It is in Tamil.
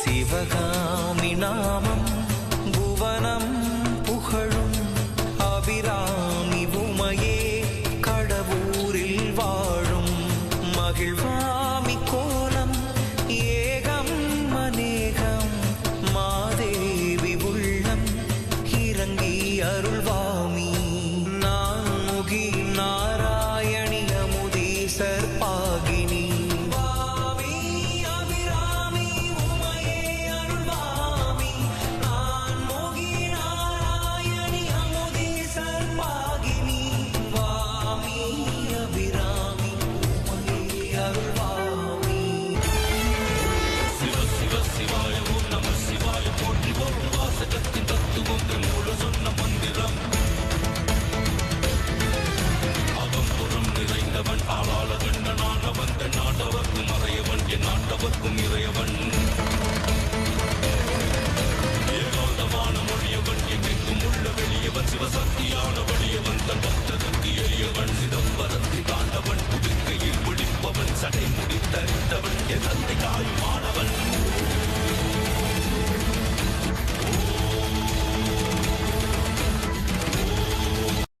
சிவகாமி நாமம் புவனம் புகழும் அபிராமி உமையே கடவுரில் வாழும் மகிழ்வாமி கோலம் ஏகம் மனேகம் மாதேவி உள்ளம் இறங்கி அருள் உலகத்தும் இறையவன் ஏகாந்தமான மொழியவன் எங்கெங்கும் உள்ள வெளியவன் சிவசக்தியான வழியவன் தன் பக்தனுக்கு எளியவன் சிதம்பரத்தை தாண்டவன் புதுக்கையில் ஒழிப்பவன் சடை முடித்தறிந்தவன் என் தந்தை தாயுமானவன்